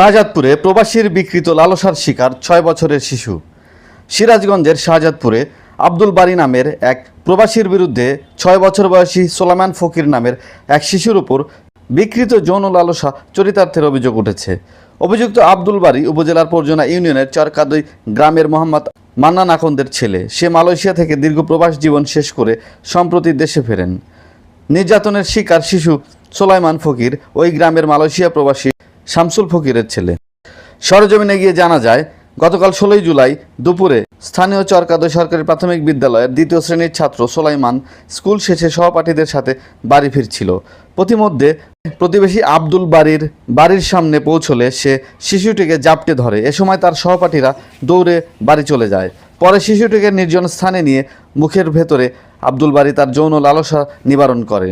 শাহজাদপুরে প্রবাসীর বিকৃত লালসার শিকার ছয় বছরের শিশু। সিরাজগঞ্জের শাহজাদপুরে আব্দুল বারী নামের এক প্রবাসীর বিরুদ্ধে ছয় বছর বয়সী সোলামান ফকির নামের এক শিশুর উপর বিকৃত যৌন লালসা চরিতার্থের অভিযোগ উঠেছে। অভিযুক্ত আব্দুল বারী উপজেলার পর্জনা ইউনিয়নের চরকাদই গ্রামের মোহাম্মদ মান্নান আকন্দের ছেলে। সে মালয়েশিয়া থেকে দীর্ঘ প্রবাস জীবন শেষ করে সম্প্রতি দেশে ফেরেন। নির্যাতনের শিকার শিশু সোলাইমান ফকির ওই গ্রামের মালয়েশিয়া প্রবাসী শামসুল ফকিরের ছেলে। সরজমিনে গিয়ে জানা যায়, গতকাল ষোলোই জুলাই দুপুরে স্থানীয় চরকাদয় সরকারি প্রাথমিক বিদ্যালয়ের দ্বিতীয় শ্রেণির ছাত্র সোলাইমান স্কুল শেষে সহপাঠীদের সাথে বাড়ি ফিরছিল। প্রতিমধ্যে প্রতিবেশী আব্দুল বাড়ির বাড়ির সামনে পৌঁছলে সে শিশুটিকে জাপটে ধরে। এ সময় তার সহপাঠীরা দৌড়ে বাড়ি চলে যায়। পরে শিশুটিকে নির্জন স্থানে নিয়ে মুখের ভেতরে আব্দুল বাড়ি তার যৌন লালসা নিবারণ করে।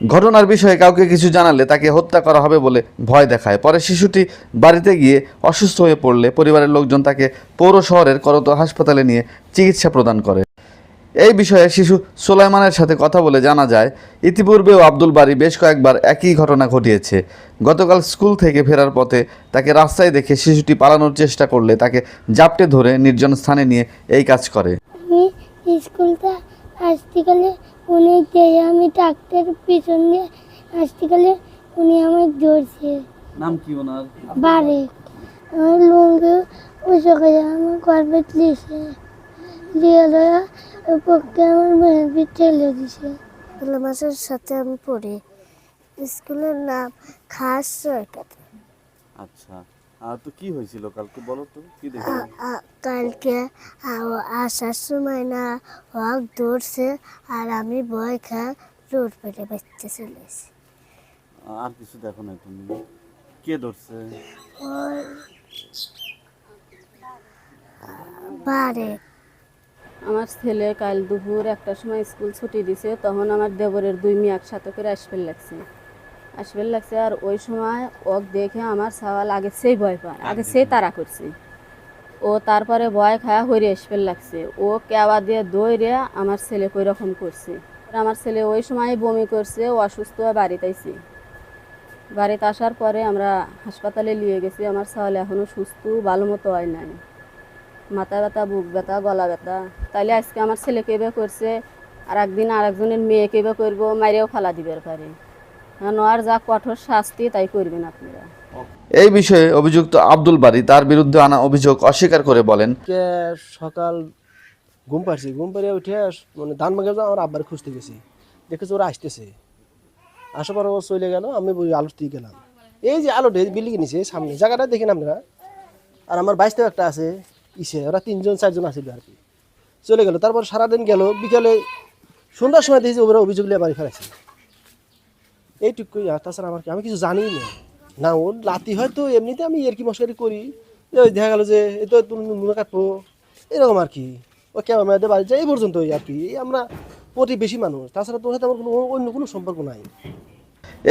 ঘটনার বিষয়ে কাউকে কিছু জানালে তাকে হত্যা করা হবে বলে ভয় দেখায়। পরে শিশুটি বাড়িতে গিয়ে অসুস্থ হয়ে পড়লে পরিবারের লোকজন তাকে পৌর শহরের করত হাসপাতালে নিয়ে চিকিৎসা প্রদান করে। এই বিষয়ে শিশু সোলাইমানের সাথে কথা বলে জানা যায়, ইতিপূর্বেও আব্দুল বাড়ি বেশ কয়েকবার একই ঘটনা ঘটিয়েছে। গতকাল স্কুল থেকে ফেরার পথে তাকে রাস্তায় দেখে শিশুটি পালানোর চেষ্টা করলে তাকে জাপটে ধরে নির্জন স্থানে নিয়ে এই কাজ করে। স্কুলটা আসতে গেলে উনি দিয়ে আমি ডাক্তার পিছন দিয়ে আসতে গেলে উনি আমায় ধরছে। নাম কি ওনার? বারে আমার লুঙ্গি উঁচু করে আমার গর্বে দিয়েছে দিয়ে লয়া ওই পক্ষে আমার মেয়ের ঠেলে দিছে। মাসের সাথে আমি পড়ি। স্কুলের নাম খাস সরকার আচ্ছা। তো কি হয়েছিল কালকে বলো তো কি কালকে আসার সময় না হক ধরছে আর আমি ভয় খা রোড পেটে বাচ্চা চলে এসেছি। আর কিছু দেখো না তুমি? কে ধরছে বারে। আমার ছেলে কাল দুপুর একটার সময় স্কুল ছুটি দিছে তখন আমার দেবরের দুই মেয়ে একসাথে করে আসবে লাগছে। আসবে লাগছে আর ওই সময় ওক দেখে আমার সওয়াল আগে সেই ভয় পায় আগে সেই তারা করছে। ও তারপরে ভয় খায়া হইরে আসবে লাগছে। ও কেওয়া দিয়ে দইরে আমার ছেলে কই রকম করছে। আর আমার ছেলে ওই সময় বমি করছে ও অসুস্থ হয়ে বাড়িতে আইছে। বাড়িতে আসার পরে আমরা হাসপাতালে নিয়ে গেছি আমার সওয়াল এখনও সুস্থ ভালো মতো হয় নাই। মাথা ব্যথা বুক ব্যথা গলা ব্যথা। তাইলে আজকে আমার ছেলেকে এবার করছে? আর একদিন আর একজনের মেয়েকে এবার করব? মাইরেও ফালা দিবার পারে। আর যা কঠোর শাস্তি তাই করবেন আপনারা। এই বিষয়ে অভিযুক্ত আব্দুল বারী তার বিরুদ্ধে আনা অভিযোগ অস্বীকার করে বলেন। কে সকাল ঘুম পাড়ছি ঘুম পাড়িয়ে উঠে মানে ধান মাগে আমার আব্বার খুঁজতে গেছি দেখেছি ওরা আসতেছে। আসার পর ও চলে গেল আমি ওই আলোর দিয়ে গেলাম। এই যে আলোটা বিল্ডিং নিচে সামনে জায়গাটা দেখেন আপনারা। আর আমার বাইশটাও একটা আছে ইসে ওরা তিনজন চারজন আসছিল আর কি। চলে গেল তারপর সারাদিন গেল বিকালে সন্ধ্যার সময় দেখেছি ওরা অভিযোগ নিয়ে বাড়ি ফেরাছে এইটুকুই, আর তাছাড়া আমার কি আমি কিছু জানি না। না ওর লাতি হয়তো এমনিতে আমি এর কি মশারি করি ওই দেখা গেল যে এই তো তুমি নুনে কাটবো। এরকম আর কি। ও কেমন মেয়েদের বাড়ি যায়, এই পর্যন্তই আর কি। আমরা প্রতিবেশী মানুষ। তাছাড়া তোর সাথে আমার কোনো অন্য কোনো সম্পর্ক নাই।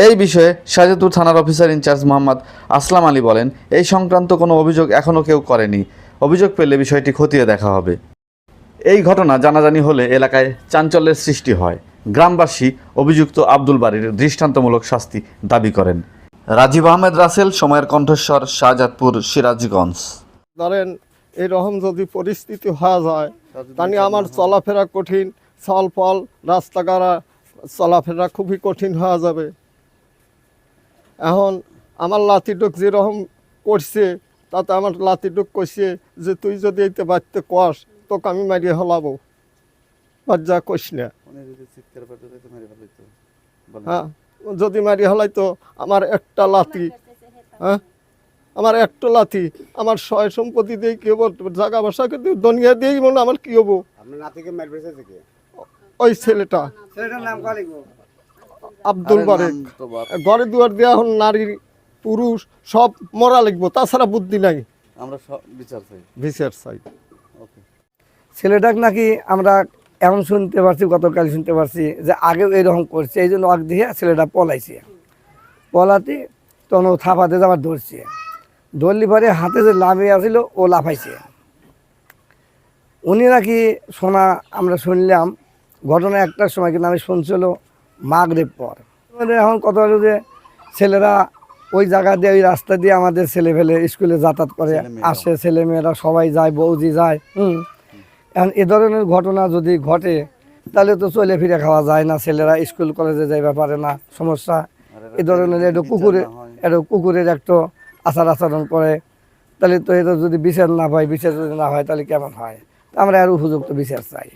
এই বিষয়ে শাহজাদপুর থানার officer in charge Mohammad Aslam Ali বলেন, এই সংক্রান্ত কোনো অভিযোগ এখনও কেউ করেনি। অভিযোগ পেলে বিষয়টি খতিয়ে দেখা হবে। এই ঘটনা জানাজানি হলে এলাকায় চাঞ্চল্যের সৃষ্টি হয়। গ্রামবাসী অভিযুক্ত আব্দুল বাড়ির দৃষ্টান্তমূলক শাস্তি দাবি করেন। রাজীব আহমেদ রাসেল সময়ের কণ্ঠস্বর শাহজাদপুর সিরাজগঞ্জ। ধরেন এরকম যদি পরিস্থিতি হওয়া যায় তাহলে আমার চলাফেরা কঠিন ফল ফল রাস্তাঘাটা চলাফেরা খুবই কঠিন হওয়া যাবে। এখন আমার লাতিটুক যেরকম করছে তাতে আমার লাতিটুক কইছে যে তুই যদি এইতে বাড়তে কস তোকে আমি মারিয়ে হলাবো। বাজ্যা কইস না। হ্যাঁ যদি মারি হলাই তো আমার একটা লাথি হ্যাঁ? আমার একটা লাথি আমার সয় সম্পত্তি দিয়ে কি হব? জায়গা বাসাকে দিয়ে দুনিয়া দিয়েই মনে আমার কি হব? ওই ছেলেটা। আব্দুল বারেক। ঘরে দুয়ার দেওয়া হন নারী পুরুষ সব মরা লিখব তাছাড়া বুদ্ধি নাই। আমরা বিচার চাই। ভিসের সাইড ছেলেটাকে নাকি আমরা এখন শুনতে পারছি গতকাল শুনতে পারছি যে আগেও এরকম করছে এই জন্য আগ দিয়ে ছেলেটা পলাইছে। পলাতে তখন ও থাপাতে আবার ধরছে। ধরলি পরে হাতে যে লাভে আসিল ও লাফাইছে। উনি নাকি শোনা আমরা শুনলাম ঘটনা একটার সময় কিন্তু আমি শুনছিল মাগরেব পর। এখন কথা হলো যে ছেলেরা ওই জায়গা দিয়ে ওই রাস্তা দিয়ে আমাদের ছেলে ফেলে স্কুলে যাতায়াত করে। আসে ছেলেমেয়েরা সবাই যায় বৌদি যায়। হুম। এখন এ ধরনের ঘটনা যদি ঘটে, তাহলে তো চলে ফিরে খাওয়া যায় না। ছেলেরা স্কুল কলেজে যাইবা পারে না, সমস্যা। এ ধরনের একটু কুকুরে, একটু কুকুরের একটু আচার আচরণ করে। তাহলে তো এটা যদি বিচার না হয়, বিচার যদি না হয়, তাহলে কেমন হয়? আমরা আর উপযুক্ত বিচার চাই।